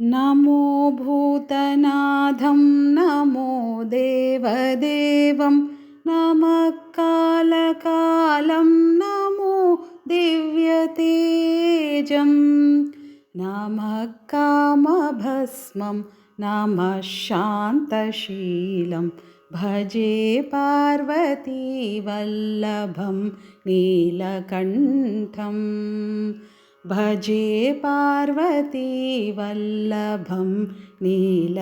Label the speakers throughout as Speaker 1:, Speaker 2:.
Speaker 1: नमो भूतनाथं नमो देवदेवं नमः कालकालं नमो दिव्यतेजं नमः कामभस्मं नमः शान्तशीलं भजे पार्वतीवल्लभं नीलकण्ठम् भजे पार्वतीवल्लभं नीलकण्ठम्।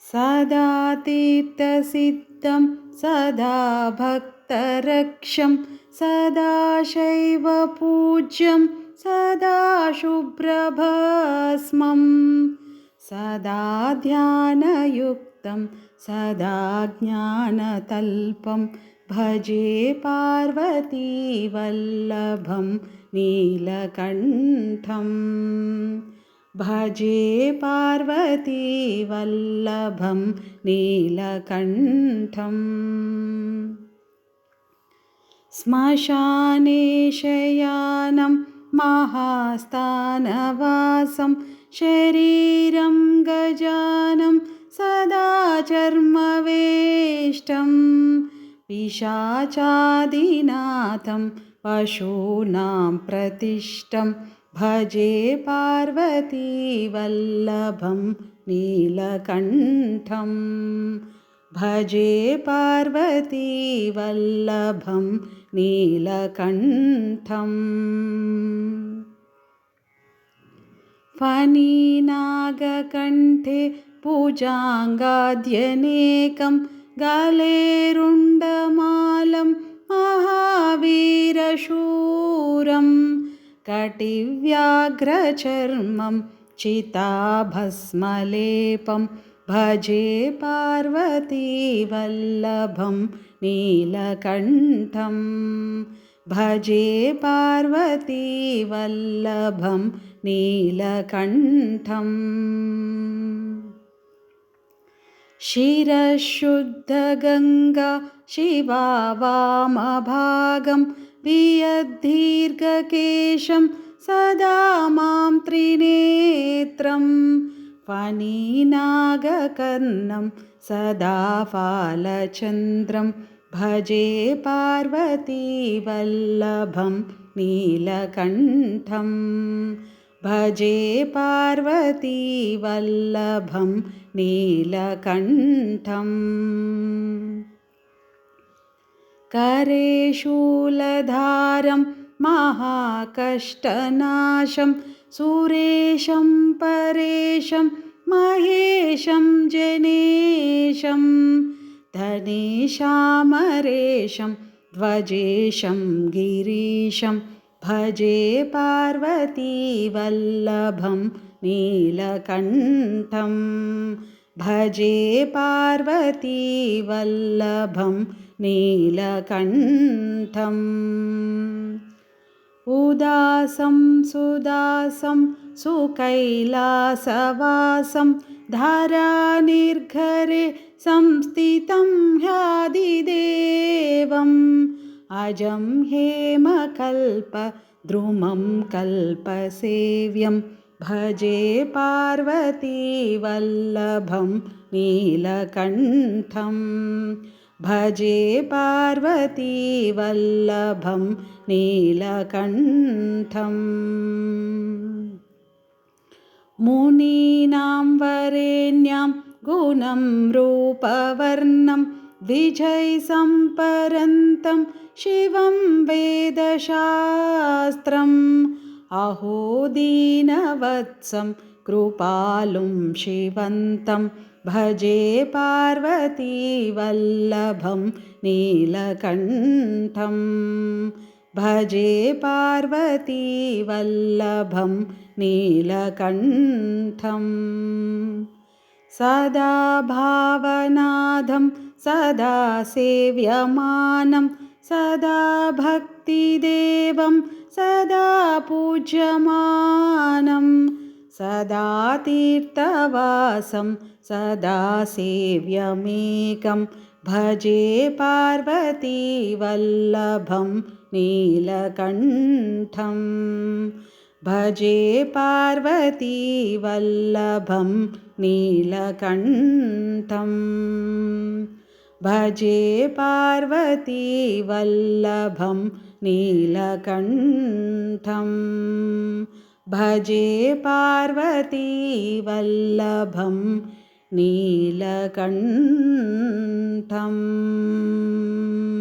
Speaker 1: सदा तीर्थसिद्धं सदा भक्तरक्षं सदा शैवपूज्यं सदा शुभ्रभस्मं सदा ध्यानयुक्तं सदा ज्ञानतल्पं भजे पार्वतीवल्लभं नीलकण्ठम्। भजे पार्वतीवल्लभं नीलकण्ठम्। श्मशाने शयानं महास्थानवासं शरीरं गजानं सदा चर्मवेष्टं पिशाचादिनाथं पशूनां प्रतिष्ठं भजे पार्वतीवल्लभं नीलकण्ठं। भजे पार्वतीवल्लभं नीलकण्ठम् फणिनागकण्ठे पूजाङ्गाद्यनेकं गलेरुण्डमालं महावीरशूरम् कटिव्याघ्रचर्मं चिताभस्मलेपं भजे पार्वतीवल्लभं नीलकण्ठं। भजे पार्वतीवल्लभं नीलकण्ठम् शिरशुद्धगङ्गा शिवा वामभागं वियद्दीर्घकेशं सदा मां त्रिनेत्रं फणिनागकर्णं सदा फालचन्द्रं भजे पार्वतीवल्लभं नीलकण्ठं भजे पार्वतीवल्लभं नीलकण्ठम्। करे शूलधारं महाकष्टनाशं सुरेशं परेशं महेशं जनेशं धनेशामरेशं ध्वजेशं गिरीशं भजे पार्वतीवल्लभं नीलकण्ठं। भजे पार्वतीवल्लभं नीलकण्ठम्। उदासं सुदासं सुकैलासवासं धरानिर्घरे संस्थितं ह्यादिदेवम् अजं हेमकल्पद्रुमं कल्पसेव्यं भजे पार्वतीवल्लभं नीलकण्ठम् भजे पार्वतीवल्लभं नीलकण्ठम्। मुनीनां वरेण्यां गुणं रूपवर्णं द्विजैसम्परन्तं शिवं वेदशास्त्रम्। अहो दीनवत्सं कृपालुं शिवन्तं। भजे पार्वतीवल्लभं नीलकण्ठं भजे पार्वतीवल्लभं नीलकण्ठम्। सदा भावनादं सदा सेव्यमानं सदा भक्तिदेवं सदा पूज्यमानं सदा तीर्थवासं सदा सेव्यमेकं भजे पार्वतीवल्लभं नीलकण्ठं। भजे पार्वतीवल्लभं नीलकण्ठम् भजे पार्वतीवल्लभं नीलकण्ठम्। भजे पार्वतीवल्लभं नीलकण्ठम्